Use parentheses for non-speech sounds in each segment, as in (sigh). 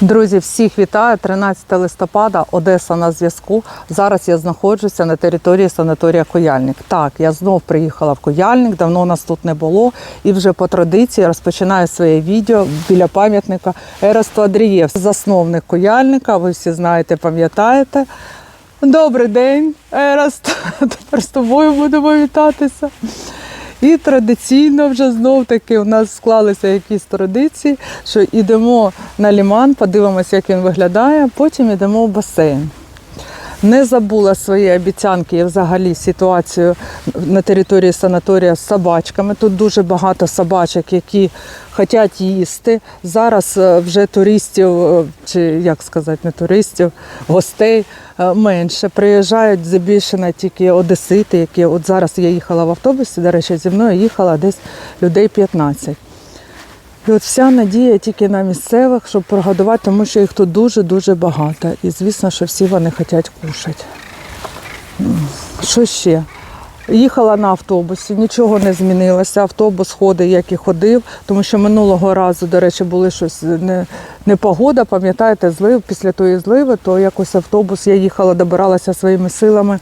Друзі, всіх вітаю. 13 листопада, Одеса на зв'язку. Зараз я знаходжуся на території санаторія Кояльник. Так, я знов приїхала в Кояльник, давно нас тут не було. І вже по традиції розпочинаю своє відео біля пам'ятника Ерасту Адрієв, засновник Кояльника. Ви всі знаєте, пам'ятаєте. Добрий день, Ераст. (laughs) Тепер з тобою будемо вітатися. І традиційно вже знов таки у нас склалися якісь традиції, що йдемо на ліман, подивимося, як він виглядає, потім йдемо в басейн. Не забула свої обіцянки і взагалі ситуацію на території санаторія з собачками. Тут дуже багато собачок, які хочуть їсти. Зараз е, вже туристів, е, чи як сказати, не туристів, гостей менше. Приїжджають забільшено тільки одесити, які от зараз я їхала в автобусі, до речі, зі мною їхала десь людей 15. І от вся надія тільки на місцевих, щоб прогодувати, тому що їх тут дуже-дуже багато. І звісно, що всі вони хочуть кушати. Що ще? Їхала на автобусі, нічого не змінилося. Автобус ходить, як і ходив, тому що минулого разу, до речі, були щось не, непогода, пам'ятаєте, злив після тої зливи, то якось автобус я їхала, добиралася своїми силами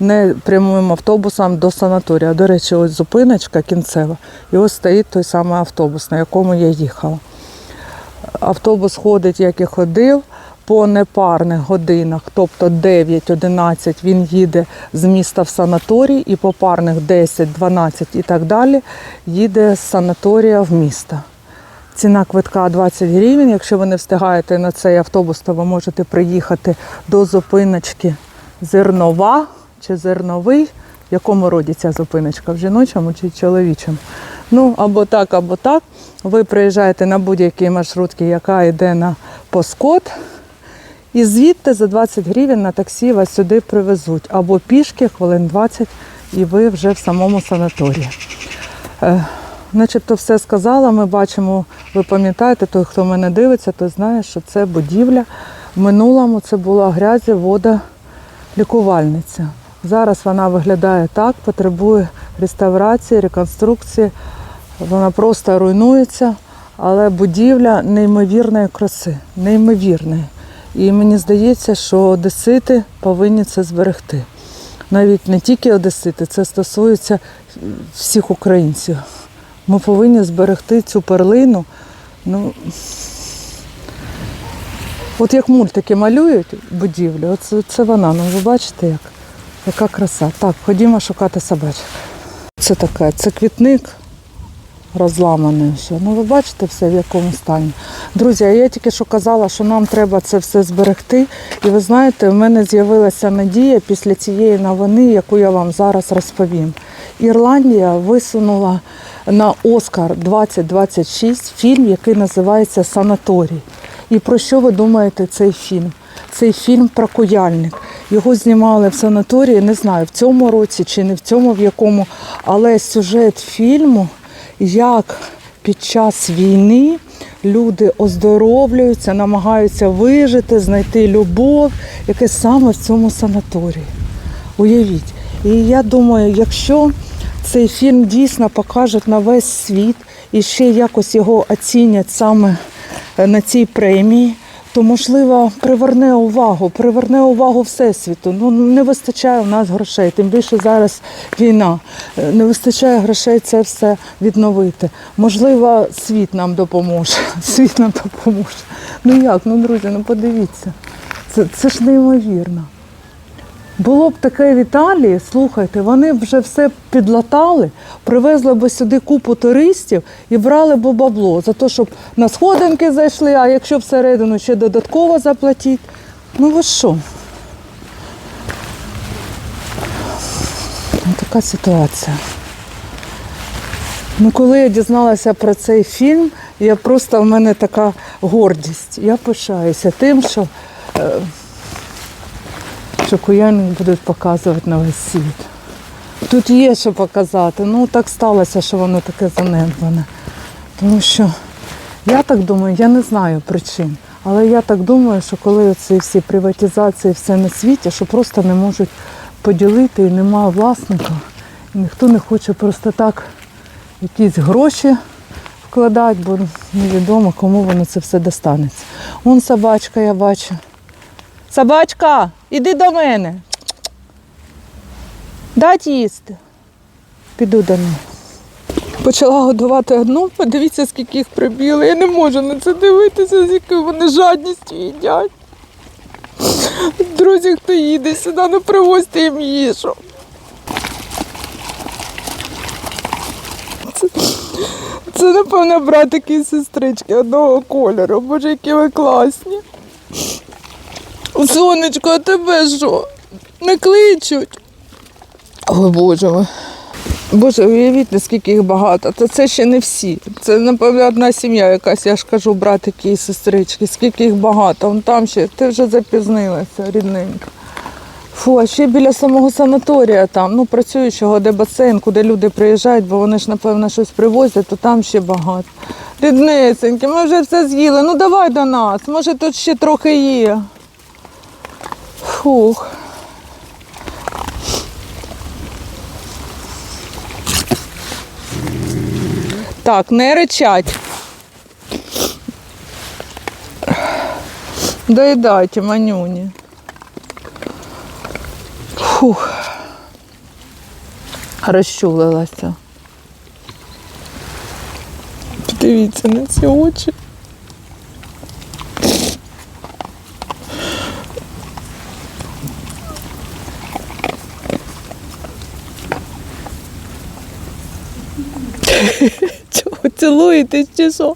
не прямим автобусом до санаторія. До речі, ось зупиночка кінцева. І ось стоїть той самий автобус, на якому я їхала. Автобус ходить, як і ходив, по непарних годинах, тобто 9-11 він їде з міста в санаторій, і по парних 10-12 і так далі їде з санаторія в місто. Ціна квитка 20 гривень. Якщо ви не встигаєте на цей автобус, то ви можете приїхати до зупиночки Зернова чи Зерновий. В якому роді ця зупиночка? В жіночому чи чоловічому? Ну, або так, або так. Ви приїжджаєте на будь-якій маршрутці, яка йде на Поскот, і звідти за 20 гривень на таксі вас сюди привезуть. Або пішки хвилин 20, і ви вже в самому санаторії. Е, Начебто все сказала. Ми бачимо, ви пам'ятаєте, той, хто мене дивиться, той знає, що це будівля. В минулому це була грязі вода лікувальниця. Зараз вона виглядає так, потребує реставрації, реконструкції. Вона просто руйнується, але будівля неймовірної краси, неймовірної. І мені здається, що одесити повинні це зберегти. Навіть не тільки одесити, це стосується всіх українців. Ми повинні зберегти цю перлину. Ну, от як мультики малюють будівлю, оце це вона. Ну ви бачите, як, яка краса. Так, ходімо шукати собачок. Це таке, це квітник розламаний ще. Ну ви бачите все в якому стані. Друзі, я тільки що казала, що нам треба це все зберегти. І ви знаєте, в мене з'явилася надія після цієї новини, яку я вам зараз розповім. Ірландія висунула на Оскар 2026 фільм, який називається Санаторій. І про що ви думаєте цей фільм? Цей фільм про кояльник. Його знімали в санаторії, не знаю, в цьому році чи не в цьому в якому, але сюжет фільму, як під час війни люди оздоровлюються, намагаються вижити, знайти любов, яке саме в цьому санаторії. Уявіть. І я думаю, якщо цей фільм дійсно покажуть на весь світ і ще якось його оцінять саме е, на цій премії, то можливо приверне увагу, приверне увагу Всесвіту. Ну не вистачає у нас грошей, тим більше зараз війна. Е, Не вистачає грошей це все відновити. Можливо, світ нам допоможе. (laughs) Світ нам допоможе. Ну як? Ну, друзі, ну подивіться. Це, це ж неймовірно. Було б таке в Італії, слухайте, вони б вже все підлатали, привезли б сюди купу туристів і брали б бабло за те, щоб на сходинки зайшли, а якщо всередину ще додатково заплатити. Ну ви що? Ну, така ситуація. Ну, коли я дізналася про цей фільм, я просто в мене така гордість. Я пишаюся тим, що е, що куяник будуть показувати на весь світ. Тут є що показати. Ну так сталося, що воно таке занедбане. Тому що я так думаю, я не знаю причин. Але я так думаю, що коли ці всі приватизації, все на світі, що просто не можуть поділити і немає власника, і ніхто не хоче просто так якісь гроші вкладати, бо невідомо, кому воно це все достанеться. Вон собачка, я бачу. Собачка, іди до мене. Дать їсти. Піду до неї. Почала годувати одну, подивіться, скільки їх прибіло. Я не можу на це дивитися, з якою вони жадністю їдять. Друзі, хто їде сюди, ну привозьте їм їжу. Це, це напевно, братики і сестрички одного кольору. Боже, які ви класні. Сонечко, а тебе що? Не кличуть. Ой, Боже мой. Боже, уявіть, наскільки їх багато. Та це ще не всі. Це, напевно, одна сім'я якась, я ж кажу, братики і сестрички. Скільки їх багато. Вон там ще, ти вже запізнилася, рідненька. Фу, а ще біля самого санаторія там, ну, працюючого, де басейн, куди люди приїжджають, бо вони ж, напевно, щось привозять, то там ще багато. Ріднесенькі, ми вже все з'їли. Ну давай до нас. Може тут ще трохи є. Фух. Так, не ричать. Доїдайте, манюні. Фух. Розчулилася. Подивіться на ці очі. Чого цілуєтесь чи що?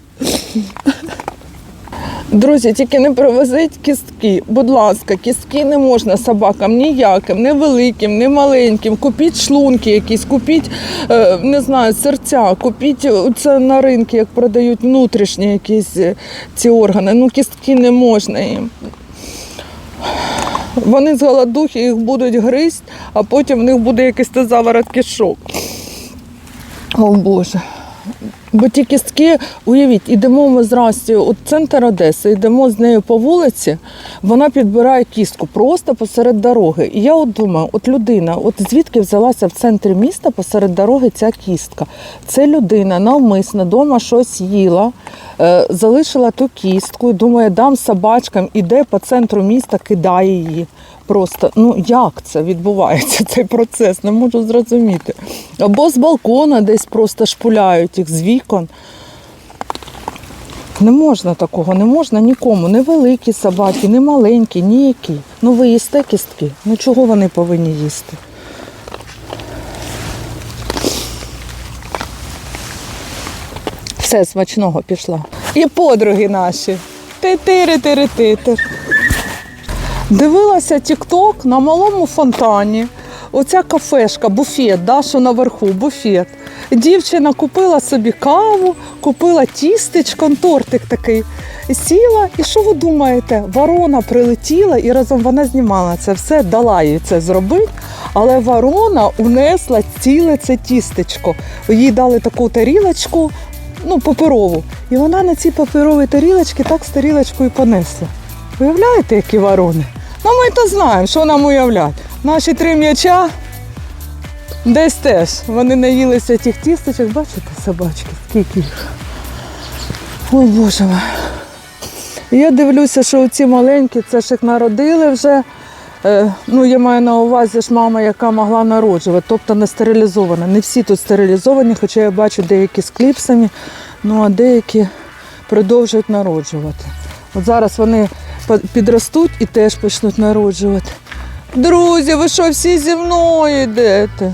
Друзі, тільки не привезіть кістки. Будь ласка, кістки не можна собакам ніяким, не великим, не маленьким. Купіть шлунки якісь, купіть, е, не знаю, серця, купіть це на ринку, як продають внутрішні якісь е, ці органи. Ну, кістки не можна їм. Вони з голодухи їх будуть гризти, а потім в них буде якийсь заворот кишок. О Боже. Бо ті кістки, уявіть, ідемо ми з Растю у центр Одеси, йдемо з нею по вулиці, вона підбирає кістку просто посеред дороги. І я от думаю, от людина, от звідки взялася в центрі міста посеред дороги ця кістка? Це людина навмисно вдома щось їла, е, залишила ту кістку і думає, дам собачкам, іде по центру міста, кидає її. Просто ну як це відбувається, цей процес, не можу зрозуміти. Або з балкона десь просто шпуляють їх з вікон. Не можна такого, не можна нікому. Не великі собаки, не маленькі, ніякі. Ну ви їсте кістки. Ну чого вони повинні їсти? Все, смачного пішла. І подруги наші. Ти-тири-тири-титир. Дивилася тік-ток на малому фонтані. Оця кафешка, буфет, да, що наверху, буфет. Дівчина купила собі каву, купила тістечко, тортик такий. Сіла, і що ви думаєте? Ворона прилетіла і разом вона знімала це все, дала їй це зробити. Але ворона унесла ціле це тістечко. Їй дали таку тарілочку, ну, паперову. І вона на цій паперовій тарілочці так з тарілочкою понесла. Уявляєте, які ворони? Ну ми то знаємо, що нам уявляти. Наші три м'яча десь теж. Вони наїлися тих тісточок, бачите, собачки, скільки їх. Ой, Боже мой. Я дивлюся, що ці маленькі, це ж їх народили вже. Е, ну, я маю на увазі ж мама, яка могла народжувати, тобто не стерилізована. Не всі тут стерилізовані, хоча я бачу деякі з кліпсами, ну а деякі продовжують народжувати. От зараз вони підростуть і теж почнуть народжувати. Друзі, ви що всі зі мною йдете?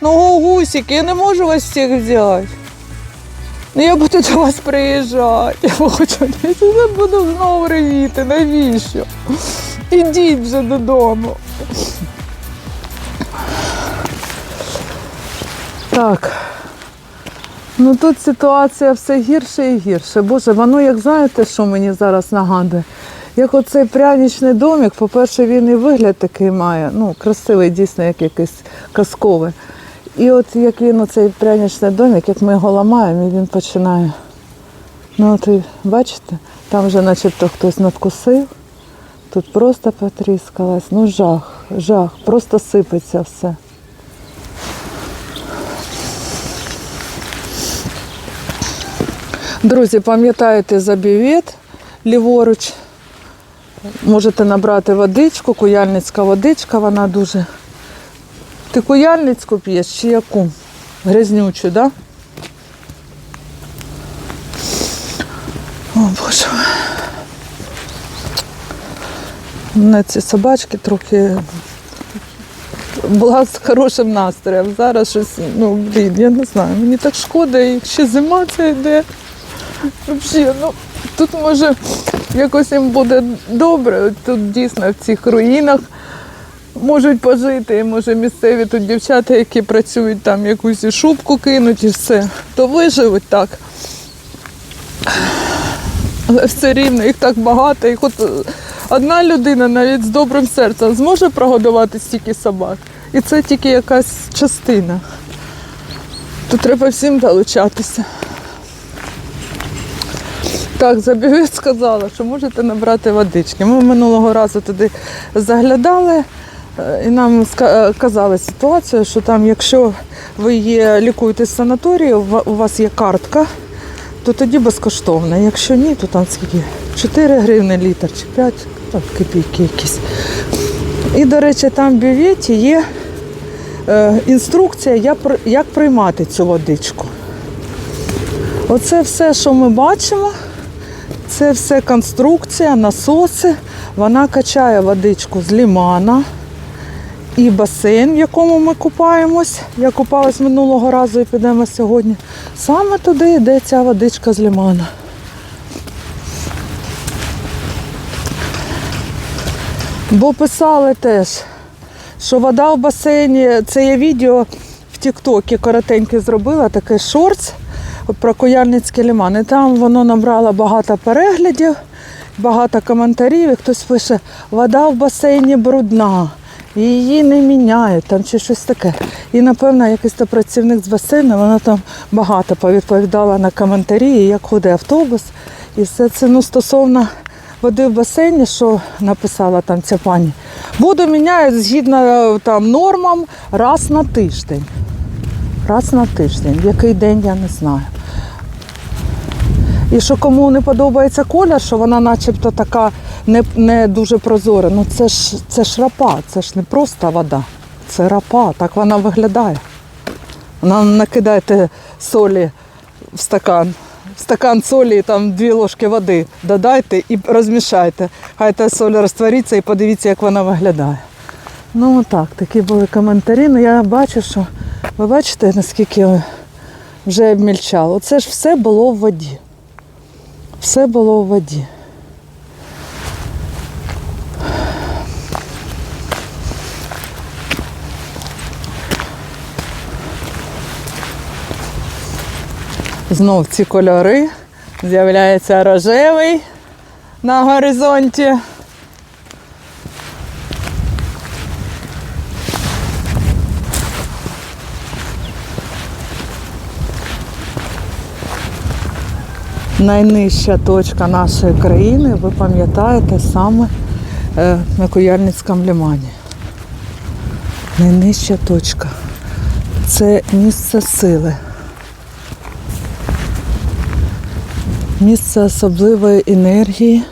Ну, гусики, я не можу вас всіх взяти. Ну, я буду до вас приїжджати. Я хочу, я буду знову ревіти. Навіщо? Ідіть вже додому. Так. Ну тут ситуація все гірше і гірше. Боже, воно як знаєте, що мені зараз нагадує? Як оцей прянічний домик, по-перше, він і вигляд такий має, ну, красивий, дійсно, як якийсь казковий. І от як він оцей прянічний домик, як ми його ламаємо, і він починає. Ну от бачите, там вже начебто хтось надкусив, тут просто потріскалось. Ну жах, жах, просто сипеться все. Друзі, пам'ятаєте за бювет ліворуч. Можете набрати водичку, куяльницька водичка, вона дуже. Ти куяльницьку п'єш чи яку? Грязнючу, так? Да? О, Боже. На ці собачки трохи була з хорошим настроєм. Зараз щось, ну, блін, я не знаю, мені так шкода, їх ще зима це йде. Взагалі, ну, тут може якось їм буде добре. Тут дійсно в цих руїнах можуть пожити. Може місцеві тут дівчата, які працюють там якусь і шубку кинуть і все, то виживуть так. Але все рівно їх так багато. Їх от одна людина навіть з добрим серцем зможе прогодувати стільки собак. І це тільки якась частина. Тут треба всім долучатися. Так, за бювет сказала, що можете набрати водички. Ми минулого разу туди заглядали е, і нам е, казали ситуацію, що там, якщо ви лікуєтесь в санаторії, у вас є картка, то тоді безкоштовно. Якщо ні, то там скільки? 4 гривни літр чи 5, так, копійки якісь. І, до речі, там в бюветі є е, інструкція, як приймати цю водичку. Оце все, що ми бачимо, це все конструкція, насоси. Вона качає водичку з лімана і басейн, в якому ми купаємось. Я купалась минулого разу і підемо сьогодні. Саме туди йде ця водичка з лімана. Бо писали теж, що вода в басейні, це є відео в Тіктокі коротеньке зробила, таке шортс про Куяльницький лиман. І там воно набрало багато переглядів, багато коментарів. І хтось пише, вода в басейні брудна, її не міняють там чи щось таке. І напевно, якийсь працівник з басейну, вона там багато повідповідала на коментарі, як ходить автобус. І все це ну, стосовно води в басейні, що написала там ця пані, воду міняють згідно е, там нормам раз на тиждень. Раз на тиждень. В який день я не знаю. І що кому не подобається колір, що вона начебто така не, не дуже прозора. Ну це ж це ж рапа, це ж не просто вода. Це рапа, так вона виглядає. Вона накидайте солі в стакан. В стакан солі, там дві ложки води додайте і розмішайте. Хай та соль розтвориться і подивіться, як вона виглядає. Ну так, такі були коментарі. Ну я бачу, що ви бачите, наскільки вже обмільчало. Це ж все було в воді. Все було в воді. Знов ці кольори. З'являється рожевий на горизонті. Найнижча точка нашої країни, ви пам'ятаєте, саме е, на Куяльницькому лимані. Найнижча точка. Це місце сили. Місце особливої енергії.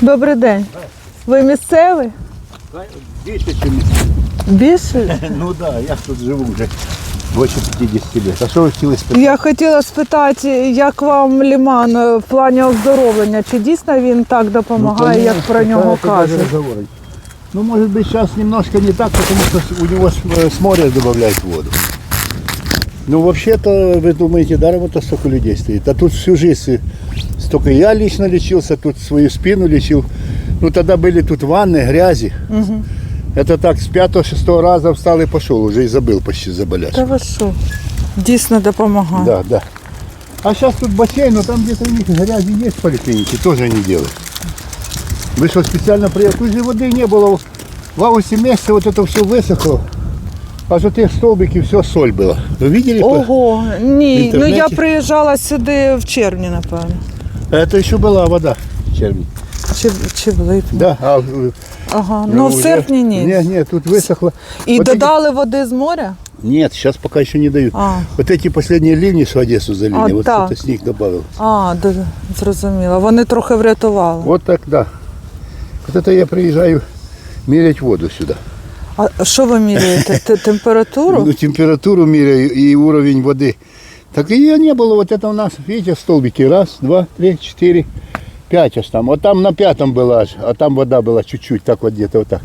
Добрий день. Ви місцевий? Більше, ніж Більше? (laughs) Ну да, я тут живу вже більше 50 років. А що ви хотіли спитати? Я хотіла спитати, як вам ліман е, в плані оздоровлення? Чи дійсно він так допомагає, як про нього кажуть? кажуть. Ну, может быть, сейчас немножко не так, потому что у него с, э, с моря добавляют воду. Ну, вообще-то, вы думаете, даром это столько людей стоит. А тут всю жизнь э, столько я лично лечился, тут свою спину лечил. Ну, тогда были тут ванны, грязи. Это так, с пятого-шестого раза встал и пошел, уже и забыл почти заболеть. Та ви що? Дійсно допомагає. Да, да. А сейчас тут бассейн, но там где-то у них грязи есть в поликлинике, тоже они делают. Вы что, специально приехали? Тут же воды не было. В августе месяце вот это все высохло. Аж вот их столбики, все соль была. Вы видели? Ого, ні. В Ну інтернеті? я приїжджала сюди в червні, напевно. Это еще была вода в червне. Чи, чи в липні. Да, а, э, Ага. Ну, Ну, в уже- серпні ні. Не, не, тут высохло. І Вот эти- додали води з моря? Нет, сейчас пока еще не дают. А. Вот эти последние ливни, что Одессу залили, А, вот так. это снег добавил. А, д- зрозуміло. Вони трохи врятували. Вот так, да. Вот это я приезжаю мерять воду сюда. А що ви міряєте? Те- Температуру? Ну, температуру меряю и уровень воды. Так и ее не было. Вот это у нас, видите, столбики. Раз, два, три, четыре, пять аж там. Вот там на пятом была аж, а там вода была чуть-чуть, так вот где-то вот так.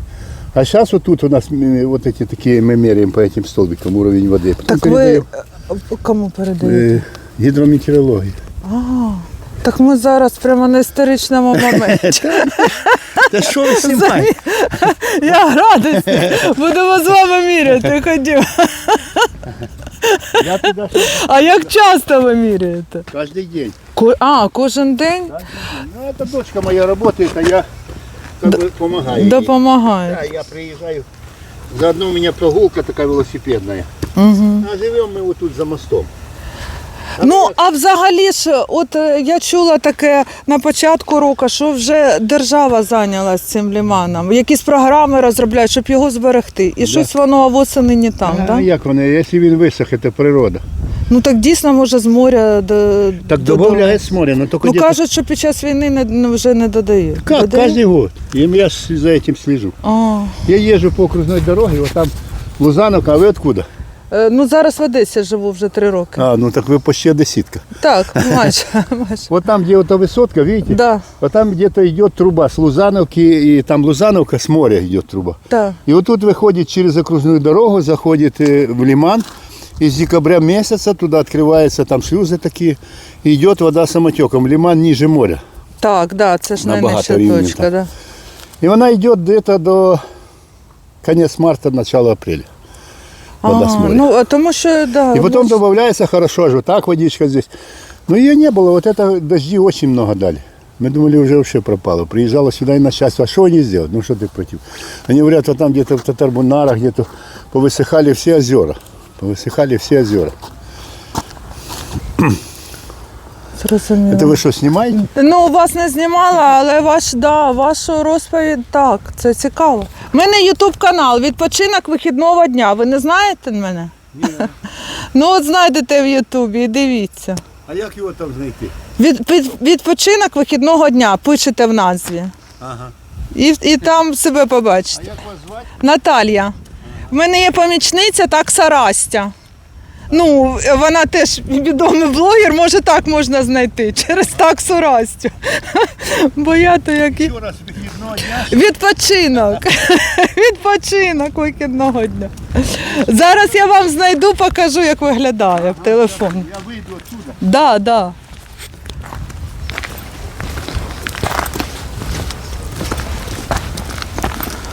А сейчас вот тут у нас м, вот эти такие мы меряем по этим столбикам уровень воды. Потом Так ви передаем, е, кому передаєте? э, гидрометеорологии. Так ми зараз прямо на історичному моменті. Да что вы снимаете? Я радий. (laughs) Будемо з вами міряти. Ходімо. Я туда сейчас А як часто ви міряєте? каждый день. Ко- А, кожен день Ну, это дочка моя работает, а я как бы помогаю. ей. допомагає. Да, я приезжаю. Заодно у меня прогулка такая велосипедная. Угу. А живем мы вот тут за мостом. Ну, а взагалі ж, от е, я чула таке на початку року, що вже держава зайнялась цим ліманом. Якісь програми розробляють, щоб його зберегти. І щось воно восени не там, а так? як вони, якщо він висох, це природа. Ну так дійсно може з моря до Так до- додають з моря, но тільки Ну где-то- кажуть, що під час війни не, не- вже не додають. Как? Додають? Каждый год. И я ж за этим слежу. А. Я езжу по окружной дороге, вот там Лузановка, а вы откуда? Е, Ну зараз в Одесі живу вже три роки. А, ну так вы почти одесситка. Так, (laughs) майже. майже. Вот там, где вот эта высотка, видите? Да, Вот там где-то идет труба с Лузановки, и там Лузановка с моря идет труба. так. И вот тут выходит через окружную дорогу, заходит э, в лиман. И с декабря месяца туда открываются там шлюзы такие. И идет вода самотеком. Лиман ниже моря. Так, да, це ж Набагато найнижча рівня, точка. так. Да. И она идет где-то до конец марта, начала апреля. Вода с Ага, моря. ну, а тому що, да, И потом ну, добавляется хорошо же, вот так водичка здесь. Но ее не было, вот это дожди очень много дали. Мы думали, уже вообще пропало. Приезжала сюда и начальство, а что они сделают? Ну что ты против? Они говорят, вот там где-то в Татарбунарах, где-то повысыхали все озера. Повысыхали все озера. зрозуміло. Это вы что, снимаете? Ну, вас не знімала, але ваш, да, вашу розповідь так, це цікаво. У мене Ютуб канал Відпочинок вихідного дня. Ви не знаєте мене? Ні. (laughs) Ну, от знайдете в Ютубі і дивіться. А як його там знайти? Від, від, відпочинок вихідного дня пишете в назві. Ага. І, і там себе побачите. А як вас звати? Наталія. В мене є помічниця такса Растя. Ну, вона теж відомий блогер, може так можна знайти через таксу Растю. (laughs) Бо я то як і... Відпочинок. (laughs) Відпочинок вихідного дня. Зараз я вам знайду, покажу, як виглядає в телефоні. Я вийду отсюда. Да, да.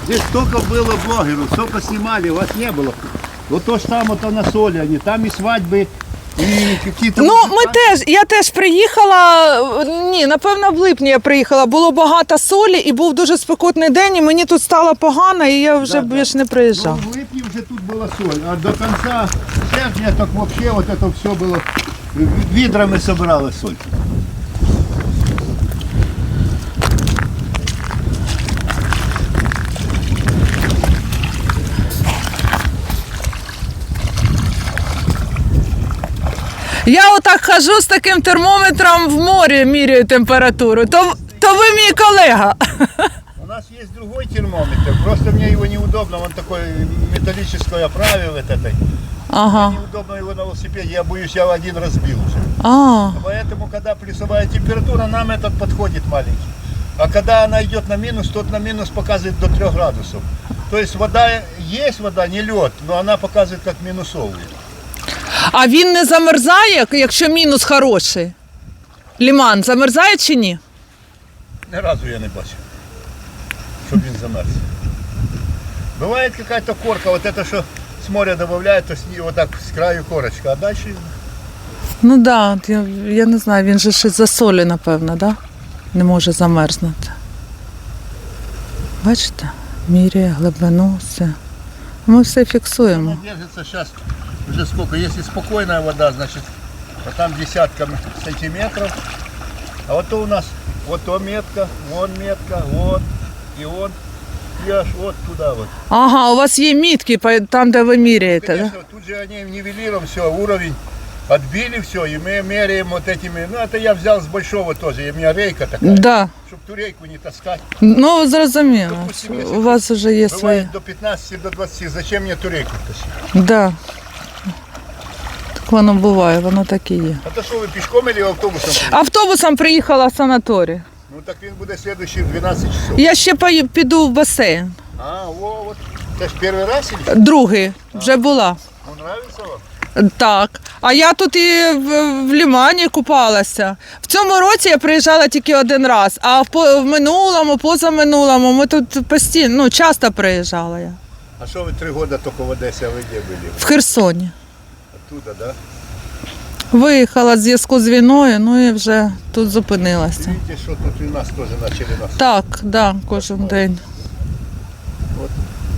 Здесь столько было блогеров, столько снимали, вас не было. Вот то ж там, вот на соли они, там и свадьбы, и какие-то... Ну, ми музыканты. теж, я теж приїхала. Ні, напевно, в липні я приїхала. Було багато солі і був дуже спекотний день, і мені тут стало погано, і я вже Да, да. більш не Ну, приїжджала. в липне уже тут была соль, а до конца серпня так вообще вот это все было, ведрами собиралась соль. Я отак хожу з таким термометром в морі, міряю температуру. То, то ви мій колега. У нас есть другой термометр, просто мне его неудобно, он такой металлической оправе вот этой. Ага. Неудобно его на велосипеде, я боюсь, я один разбил уже. А, Поэтому, когда плюсовая температура, нам этот подходит маленький. А когда она идет на минус, тот на минус показывает до 3 градусов. То есть вода, есть вода, не лед, но она показывает как минусовую. а він не замерзає, якщо мінус хороший. Ліман замерзає чи ні? Ни разу я не бачив, щоб він замерз. Бывает какая-то корка, вот это что с моря добавляют, то с ней вот так с краю корочка, а дальше Ну так, да, я, я не знаю, він же ще за солі, напевно, да? не може замерзнути. Бачите, міряє глибину, все. Ми все фіксуємо. держится сейчас уже сколько. Если спокойная вода, значит, вот там десятками сантиметров. А вот то у нас, вот то метка, вон метка, вон и вон. и аж вот туда вот. Ага, у вас є мітки по- там, де ви міряєте, да? Конечно, тут же они нивелиром все, уровень отбили все, и мы меряем вот этими, ну это я взял с большого тоже, и у меня рейка такая, Да. чтобы ту рейку не таскать. Ну, зрозуміло. Допустим, якщо У вас вже є своє. Бывает до 15, до 20, зачем мне ту рейку тащить? Да. Так воно буває, воно так і є. А то что вы пешком или автобусом? Автобусом приїхала в санаторій. Ну так він буде следующий в 12 часов. Я ще пої- піду в басейн. А, во, вот. Это ж первый раз или что? Другий вже була. Ну, нравится вам? Так. А я тут і в, в лімані купалася. В цьому році я приїжджала тільки один раз, а в, по- в минулому, позаминулому ми тут постійно, ну, часто приїжджала я. А что вы три года только в Одессе, а вы где были? В Херсоні. Оттуда, да? Виїхала в зв'язку з війною, ну і вже тут зупинилася. Видите, что тут у нас тоже начали нас. Так, да, кожен день. Вот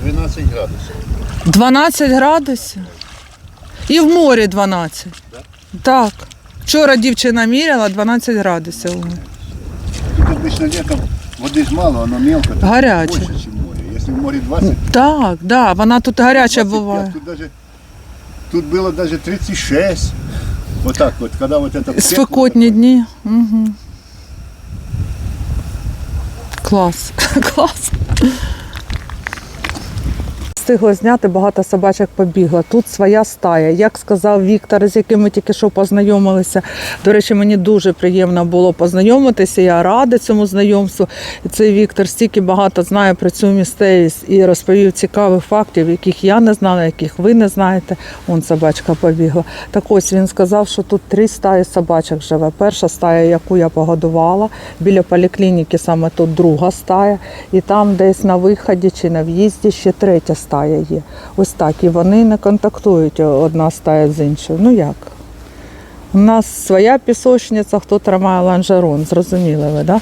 12 градусов. 12 градусів. І в морі 12. Так. Вчора дівчина міряла 12 градусів. Тут обычно летом воды ж мало, оно мелко. так Гаряче. Больше, чем в море. Если в море 20, Так, да, вона тут гаряча 25, буває. тут даже тут было даже 36. Вот так вот, когда вот это Спекотні дні. Угу. Клас. (laughs) Клас. Встигла зняти, багато собачок побігла. Тут своя стая. Як сказав Віктор, з яким ми тільки що познайомилися. До речі, мені дуже приємно було познайомитися. Я рада цьому знайомству. І цей Віктор стільки багато знає про цю місцевість і розповів цікавих фактів, яких я не знала, яких ви не знаєте. Он собачка побігла. Так ось він сказав, що тут три стаї собачок живе. Перша стая, яку я погодувала, біля поліклініки саме тут друга стая, і там десь на виході чи на в'їзді ще третя стая є. Ось так. І вони не контактують одна стая з іншою. Ну як? У нас своя пісочниця, хто тримає ланжерон, зрозуміли ви, да?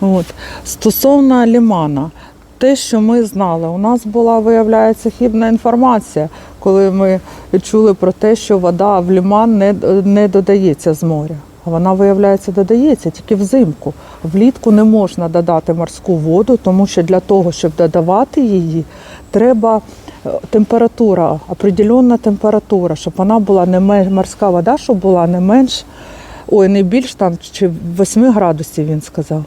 От. Стосовно лімана, те, що ми знали, у нас була, виявляється, хібна інформація, коли ми чули про те, що вода в ліман не, не додається з моря. Вона, виявляється, додається тільки взимку. Влітку не можна додати морську воду, тому що для того, щоб додавати її, треба е, температура, определенна температура, щоб вона була не менш морська вода, щоб була не менш, ой, не більш там чи 8 градусів, він сказав.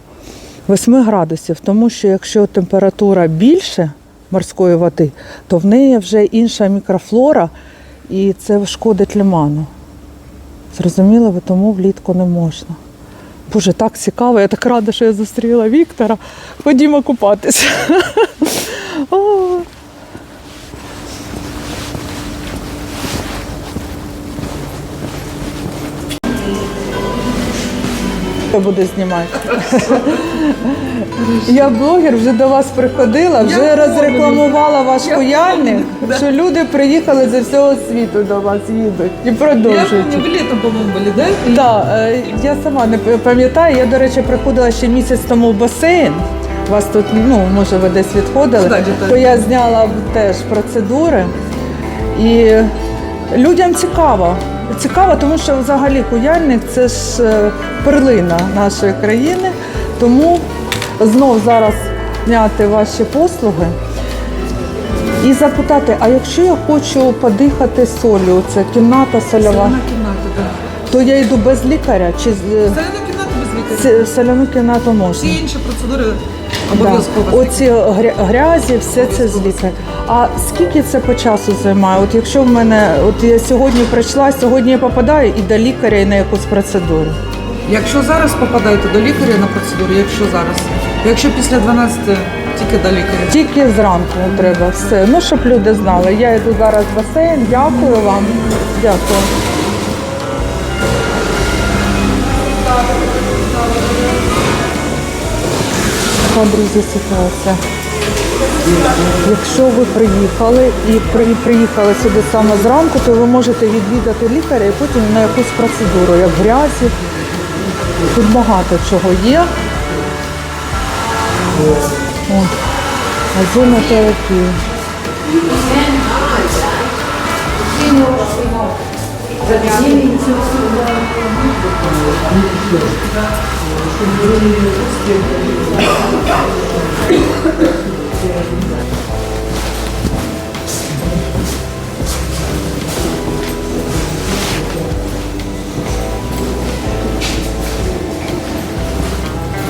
8 градусів, тому що якщо температура більше морської води, то в неї вже інша мікрофлора, і це шкодить лиману. Зрозуміло, ви тому влітку не можна. Боже, так цікаво, я так рада, що я зустріла Віктора. Ходімо купатися. (laughs) О. Я буду знімати. Я блогер, вже до вас приходила, вже розрекламувала ваш куяльник, що люди приїхали з всього світу до вас їдуть і Я продовжують. помню, вы летом, по-моему, были, да? Так, е, я сама не пам'ятаю. Я, до речі, приходила ще місяць тому в басейн. Вас тут, ну, може, ви десь відходили, Так, так. то я зняла теж процедури. І людям цікаво. Цікаво, тому що взагалі куяльник це ж е, перлина нашої країни. Тому знов зараз зняти ваші послуги і запитати, а якщо я хочу подихати солью, це кімната сольова. Соляна кімната, да. То я йду без лікаря чи з- Соляна кімната без лікаря. соляну кімнату можна? Всі інші процедури Да. обов'язково. Оці грязі, все це з лікаря. А скільки це по часу займає? От якщо в мене, от я сьогодні прийшла, сьогодні я попадаю і до лікаря, і на якусь процедуру. Якщо зараз попадаєте до лікаря на процедуру, якщо зараз. Якщо після 12 тільки до лікаря. Тільки зранку треба все. Ну, щоб люди знали. Я йду зараз в басейн. Дякую вам. Дякую. Така, друзі, ситуація. Якщо ви приїхали і приїхали сюди саме зранку, то ви можете відвідати лікаря і потім на якусь процедуру, як грязі. Тут багато чого є. От. Озонотерапія.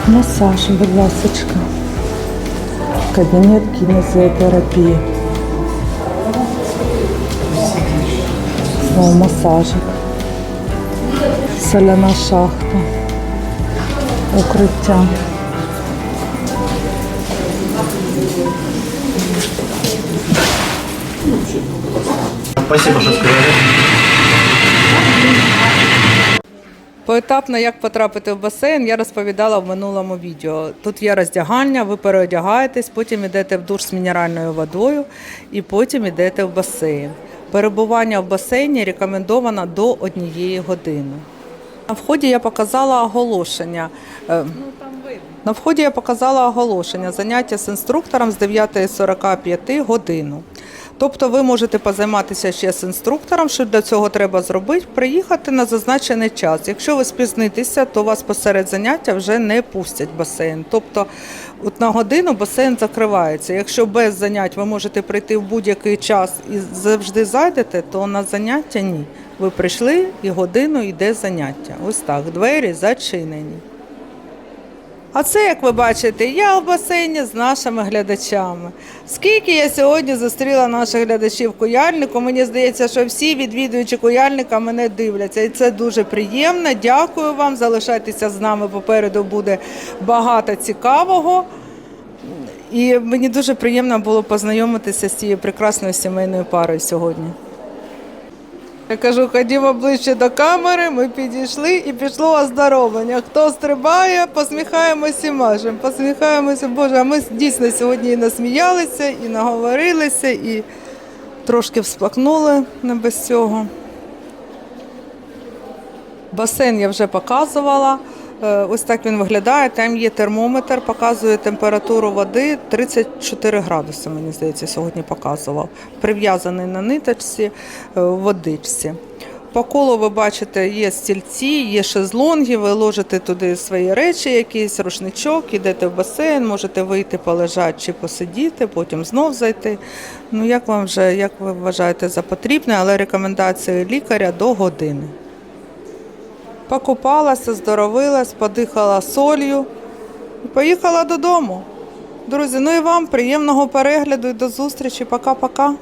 Масаж, будь ласочка. Кабінет кінезіотерапії. Знову масажик. Соляна шахта. Укриття. Спасибо, що сказали. Поетапно, як потрапити в басейн, я розповідала в минулому відео. Тут є роздягання, ви переодягаєтесь, потім йдете в душ з мінеральною водою і потім йдете в басейн. Перебування в басейні рекомендовано до однієї години. На вході я показала оголошення. Е, На вході я показала оголошення заняття з інструктором з 9.45 годину. Тобто ви можете позайматися ще з інструктором, що для цього треба зробити, приїхати на зазначений час. Якщо ви спізнитеся, то вас посеред заняття вже не пустять басейн. Тобто от на годину басейн закривається. Якщо без занять ви можете прийти в будь-який час і завжди зайдете, то на заняття ні. Ви прийшли і годину йде заняття. Ось так, двері зачинені. А це, як ви бачите, я в басейні з нашими глядачами. Скільки я сьогодні зустріла наших глядачів куяльнику, мені здається, що всі відвідувачі куяльника мене дивляться. І це дуже приємно. Дякую вам. Залишайтеся з нами. Попереду буде багато цікавого. І мені дуже приємно було познайомитися з цією прекрасною сімейною парою сьогодні. Я кажу, ходімо ближче до камери, ми підійшли і пішло оздоровлення. Хто стрибає, посміхаємося і мажемо. Посміхаємося, Боже, а ми дійсно сьогодні і насміялися, і наговорилися, і трошки всплакнули не без цього. Басейн я вже показувала. Е, Ось так він виглядає. Там є термометр, показує температуру води 34 градуси, мені здається, сьогодні показував. Прив'язаний на ниточці е, водичці. По колу ви бачите, є стільці, є шезлонги, ви ложите туди свої речі, якийсь рушничок, йдете в басейн, можете вийти, полежати чи посидіти, потім знов зайти. Ну, як вам вже, як ви вважаєте за потрібне, але рекомендації лікаря до години. Покупалася, здоровилась, подихала солью і поїхала додому. Друзі, ну і вам приємного перегляду і до зустрічі. Пока-пока.